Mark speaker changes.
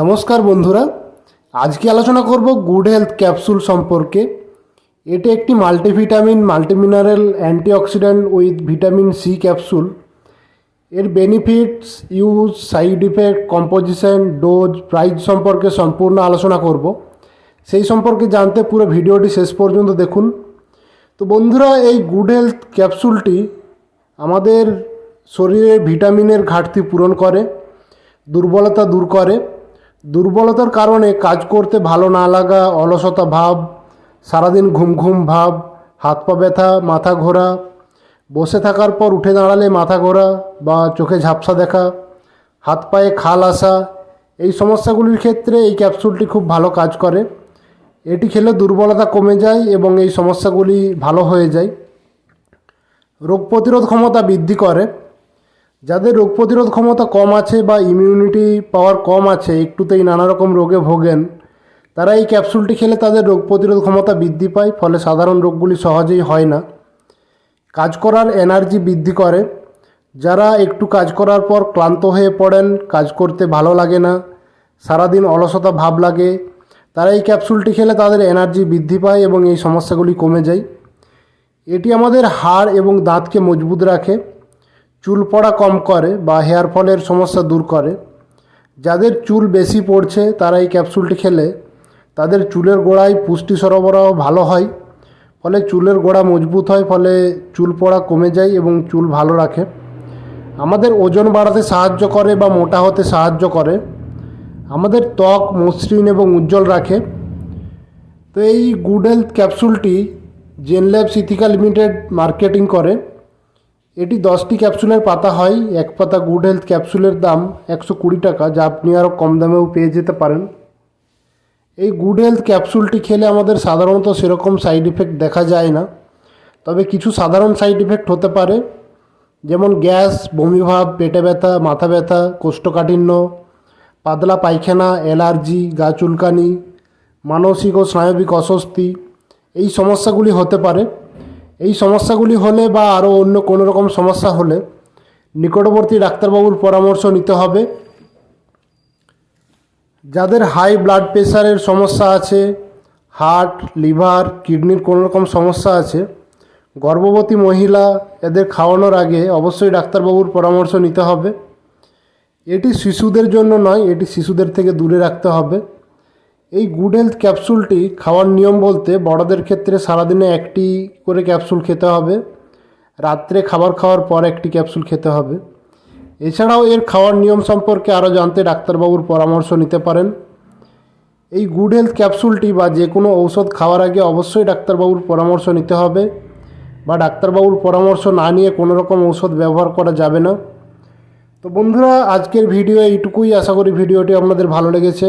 Speaker 1: নমস্কার বন্ধুরা, আজকে আলোচনা করব গুড হেলথ ক্যাপসুল সম্পর্কে। এটি একটি multivitamin multimineral antioxidant with vitamin C capsule এর benefits use side effect composition dose price সম্পর্কে সম্পূর্ণ আলোচনা করব। সেই সম্পর্কে জানতে পুরো ভিডিওটি শেষ পর্যন্ত দেখুন। তো বন্ধুরা, এই গুড হেলথ ক্যাপসুলটি আমাদের শরীরে ভিটামিনের ঘাটতি পূরণ করে, দুর্বলতা দূর করে। দুর্বলতার কারণে কাজ করতে ভালো না লাগা, অলসতা ভাব, সারাদিন ঘুম ঘুম ভাব, হাত পা ব্যথা, মাথা ঘোরা, বসে থাকার পর উঠে দাঁড়ালে মাথা ঘোরা বা চোখে ঝাপসা দেখা, হাত পায়ে খাল আসা, এই সমস্যাগুলির ক্ষেত্রে এই ক্যাপসুলটি খুব ভালো কাজ করে। এটি খেলে দুর্বলতা কমে যায় এবং এই সমস্যাগুলি ভালো হয়ে যায়। রোগ প্রতিরোধ ক্ষমতা বৃদ্ধি করে। যাদের রোগ প্রতিরোধ ক্ষমতা কম আছে বা ইমিউনিটি পাওয়ার কম আছে, একটুতেই নানা রকম রোগে ভোগেন তারা এই ক্যাপসুলটি খেলে তাদের রোগ প্রতিরোধ ক্ষমতা বৃদ্ধি পায়, ফলে সাধারণ রোগগুলি সহজেই হয় না। কাজ করার এনার্জি বৃদ্ধি করে। যারা একটু কাজ করার পর ক্লান্ত হয়ে পড়েন, কাজ করতে ভালো লাগে না, সারাদিন অলসতা ভাব লাগে, তারা এই ক্যাপসুলটি খেলে তাদের এনার্জি বৃদ্ধি পায় এবং এই সমস্যাগুলি কমে যায়। এটি আমাদের হাড় এবং দাঁতকে মজবুত রাখে। চুল পড়া কম করে বা হেয়ার ফলের সমস্যা দূর করে। যাদের চুল বেশি পড়ছে, তারা এই ক্যাপসুলটি খেলে। তাদের চুলের গোড়ায় পুষ্টি সরবরাহ ভালো হয়, ফলে চুলের গোড়া মজবুত হয়, ফলে চুল পড়া কমে যায় এবং চুল ভালো রাখে। আমাদের ওজন বাড়াতে সাহায্য করে বা মোটা হতে সাহায্য করে। আমাদের ত্বক মসৃণ এবং উজ্জ্বল রাখে। তো এই গুড হেলথ ক্যাপসুলটি জেনল্যাবস ইথিকা লিমিটেড মার্কেটিং করে। এটি দশটি ক্যাপসুলের পাতা হয়, এক পাতা গুড হেলথ ক্যাপসুলের দাম একশো কুড়ি টাকা, যা আপনি আরও কম দামেও পেয়ে যেতে পারেন। এই গুড হেলথ ক্যাপসুলটি খেলে আমাদের সাধারণত সেরকম সাইড ইফেক্ট দেখা যায় না। তবে কিছু সাধারণ সাইড ইফেক্ট হতে পারে, যেমন গ্যাস, বমিভাব, পেটে ব্যথা, মাথা ব্যথা, কোষ্ঠকাঠিন্য, পাতলা পায়খানা, অ্যালার্জি, গা চুলকানি, মানসিক ও স্নায়বিক অস্বস্তি, এই সমস্যাগুলি হতে পারে। এই সমস্যাগুলি হলে বা আরও অন্য কোনো রকম সমস্যা হলে নিকটবর্তী ডাক্তারবাবুর পরামর্শ নিতে হবে। যাদের হাই ব্লাড প্রেশারের সমস্যা আছে, হার্ট, লিভার, কিডনির কোনো রকম সমস্যা আছে, গর্ভবতী মহিলা এদের খাওয়ানোর আগে অবশ্যই ডাক্তারবাবুর পরামর্শ নিতে হবে। এটি শিশুদের জন্য নয়, এটি শিশুদের থেকে দূরে রাখতে হবে। এই গুড হেলথ ক্যাপসুলটি খাওয়ার নিয়ম বলতে বড়দের ক্ষেত্রে সারাদিনে একটি করে ক্যাপসুল খেতে হবে। রাত্রে খাবার খাওয়ার পর একটি ক্যাপসুল খেতে হবে। এছাড়াও এর খাওয়ার নিয়ম সম্পর্কে আরও জানতে ডাক্তারবাবুর পরামর্শ নিতে পারেন। এই গুড হেলথ ক্যাপসুলটি বা যে কোনো ঔষধ খাওয়ার আগে অবশ্যই ডাক্তারবাবুর পরামর্শ নিতে হবে বা ডাক্তারবাবুর পরামর্শ না নিয়ে কোনো রকম ঔষধ ব্যবহার করা যাবে না। তো বন্ধুরা, আজকের ভিডিও এইটুকুই। আশা করি ভিডিওটি আপনাদের ভালো লেগেছে।